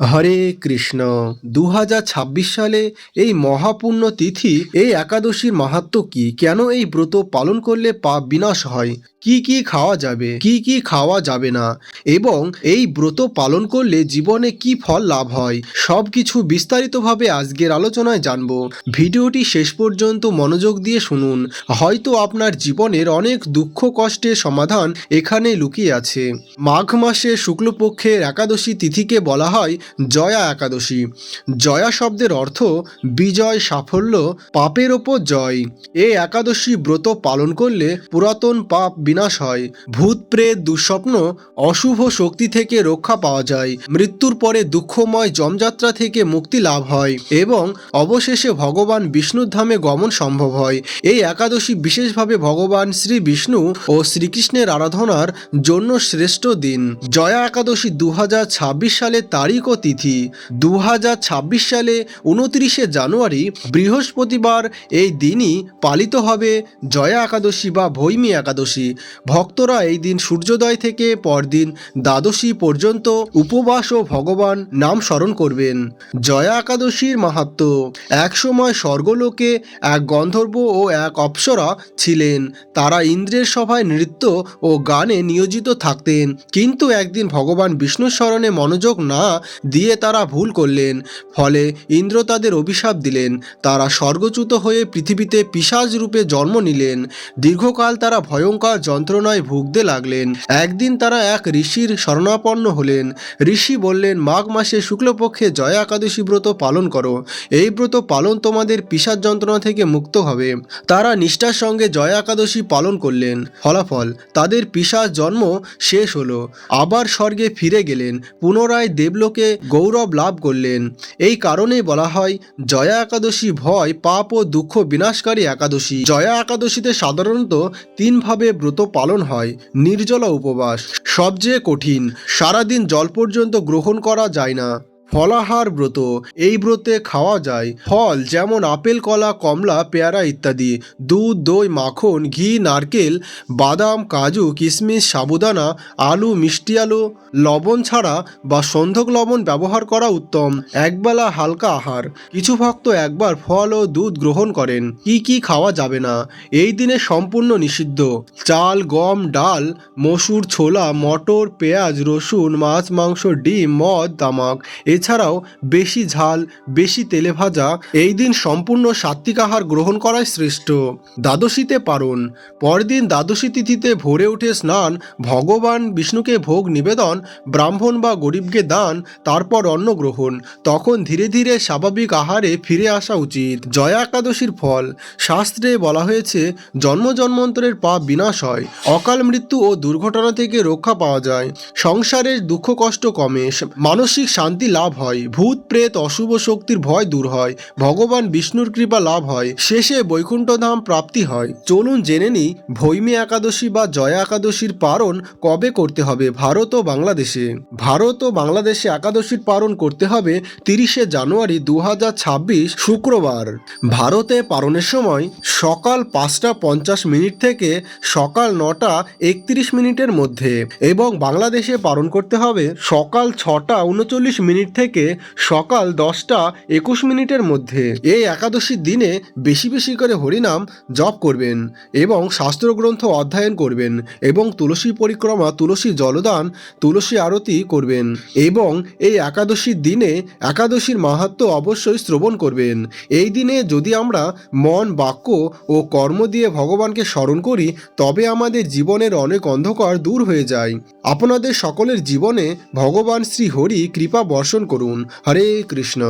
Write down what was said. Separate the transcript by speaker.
Speaker 1: হরে কৃষ্ণ। দু হাজার ছাব্বিশ সালে এই মহাপুণ্য তিথি এই একাদশীর মাহাত্ম কি? কেন এই ব্রত পালন করলে পাপ বিনাশ হয়? কি কি খাওয়া যাবে? কি কি খাওয়া যাবে না? এবং এই ব্রত পালন করলে জীবনে কি ফল লাভ হয়? সব কিছু বিস্তারিতভাবে আজকের আলোচনায় জানব। ভিডিওটি শেষ পর্যন্ত মনোযোগ দিয়ে শুনুন। হয়তো আপনার জীবনের অনেক দুঃখ কষ্টের সমাধান এখানে লুকিয়ে আছে। মাঘ মাসে শুক্লপক্ষের একাদশী তিথিকে বলা হয় জয়া একাদশী। জয়া শব্দের অর্থ বিজয় সাফল্য, পাপের ওপর জয়। এই একাদশী ব্রত পালন করলে পুরাতন পাপ বিনাশ হয়। ভূত, প্রেত, দুঃস্বপ্ন, অশুভ শক্তি থেকে রক্ষা পাওয়া যায়। মৃত্যুর পরে দুঃখময় জমযাত্রা থেকে মুক্তি লাভ হয় এবং অবশেষে ভগবান বিষ্ণুর ধামে গমন সম্ভব হয়। এই একাদশী বিশেষভাবে ভগবান শ্রী বিষ্ণু ও শ্রীকৃষ্ণের আরাধনার জন্য শ্রেষ্ঠ দিন। জয়া একাদশী দু সালের তারিখ ও তিথি। দু হাজার ছাব্বিশ সালে উনত্রিশে জানুয়ারি বৃহস্পতিবার এই দিনই পালিত হবে জয়া একাদশী বা ভৈমী একাদশী। ভক্তরা এই দিন সূর্যোদয় থেকে পরদিন দ্বাদশী পর্যন্ত উপবাস ও ভগবান নাম স্মরণ করবেন। জয়া একাদশীর মাহাত্ম একসময় স্বর্গলোকে এক গন্ধর্ব ও এক অপ্সরা ছিলেন। তারা ইন্দ্রের সভায় নৃত্য ও গানে নিয়োজিত থাকতেন। কিন্তু একদিন ভগবান বিষ্ণুর স্মরণে মনোযোগ না দিয়ে তারা ভুল করলেন। ফলে ইন্দ্র তাদের অভিশাপ দিলেন। তারা স্বর্গচ্যুত হয়ে পৃথিবীতে পিসাজ রূপে জন্ম নিলেন। দীর্ঘকাল তারা ভয়ঙ্কর যন্ত্রণায় ভুগতে লাগলেন। একদিন তারা এক ঋষির শরণাপন্ন হলেন। ঋষি বললেন, মাঘ মাসে শুক্লপক্ষে জয়া একাদশী ব্রত পালন করো। এই ব্রত পালন তোমাদের পিসাজ যন্ত্রণা থেকে মুক্ত হবে। তারা নিষ্ঠার সঙ্গে জয়া একাদশী পালন করলেন। ফলাফল, তাদের পিসাজ জন্ম শেষ হলো। আবার স্বর্গে ফিরে গেলেন। পুনরায় দেবলোকে গৌরব লাভ করলেন। এই কারণে বলা হয়, জয়া একাদশী ভয়, পাপ ও দুঃখ বিনাশকারী একাদশী। জয়া একাদশীতে সাধারণত তিনভাবে ব্রত পালন হয়, নির্জলা উপবাস। সবচেয়ে কঠিন, সারাদিন জল পর্যন্ত গ্রহণ করা যায় না। ফলাহার ব্রত। এই ব্রতে খাওয়া যায় ফল যেমন আপেল, কলা, কমলা, পেয়ারা ইত্যাদি। দুধ, দই, মাখন, ঘি, নারকেল, বাদাম, কাজু কিশমিশ সাবুদানা, আলু, মিষ্টি আলু, লবণ ছাড়া বা সন্ধক লবণ ব্যবহার করা উত্তম। একবেলা হালকা আহার। কিছু ভক্ত একবার ফল ও দুধ গ্রহণ করেন। কি কি খাওয়া যাবে না? এই দিনে সম্পূর্ণ নিষিদ্ধ। চাল, গম, ডাল, মসুর ছোলা, মটর, পেঁয়াজ, রসুন, মাছ, মাংস, ডিম, মদ, তামাক। এছাড়াও বেশি ঝাল, বেশি তেলে ভাজা, এই দিন সম্পূর্ণ সাত্বিক আহার গ্রহণ করাই শ্রেষ্ঠ। দ্বাদশীতে পারণ পরদিন দ্বাদশী তিথিতে ভোরে উঠে স্নান, ভগবান বিষ্ণুকে ভোগ নিবেদন, ব্রাহ্মণ বা গরিবকে দান, তারপর অন্ন গ্রহণ। তখন ধীরে ধীরে স্বাভাবিক আহারে ফিরে আসা উচিত। জয়া একাদশীর ফল। শাস্ত্রে বলা হয়েছে, জন্ম জন্মান্তরের পাপ বিনাশ হয়, অকাল মৃত্যু ও দুর্ঘটনা থেকে রক্ষা পাওয়া যায়। সংসারের দুঃখ কষ্ট কমে। মানসিক শান্তি লাভ হয়। ভূত, প্রেত, অশুভ শক্তির ভয় দূর হয়। ভগবান বিষ্ণুর কৃপা লাভ হয়। শেষে বৈকুণ্ঠধাম প্রাপ্তি হয়। চলুন জেনে নিই ভৈমী একাদশী বা জয়া একাদশীর পারণ কবে করতে হবে ভারত ও বাংলাদেশে। ভারত ও বাংলাদেশে একাদশীর পারণ করতে হবে তিরিশে জানুয়ারি দু হাজার ছাব্বিশ শুক্রবার। ভারতে পারণের সময় সকাল পাঁচটা পঞ্চাশ মিনিট থেকে সকাল নটা একত্রিশ মিনিটের মধ্যে এবং বাংলাদেশে পালন করতে হবে সকাল ছটা উনচল্লিশ মিনিট থেকে সকাল দশটা একুশ মিনিটের মধ্যে। এই একাদশীর দিনে বেশি বেশি করে হরিনাম জপ করবেন এবং শাস্ত্রগ্রন্থ অধ্যয়ন করবেন এবং তুলসী পরিক্রমা, তুলসী জলদান, তুলসী আরতি করবেন এবং এই একাদশীর দিনে একাদশীর মাহাত্ম অবশ্যই শ্রবণ করবেন। এই দিনে যদি আমরা মন, বাক্য ও কর্ম দিয়ে ভগবানকে স্মরণ করি, তবে আমাদের জীবনের অনেক অন্ধকার দূর হয়ে যায়। আপনাদের সকলের জীবনে ভগবান শ্রী হরি কৃপা বর্ষণ করুন। হরে কৃষ্ণ।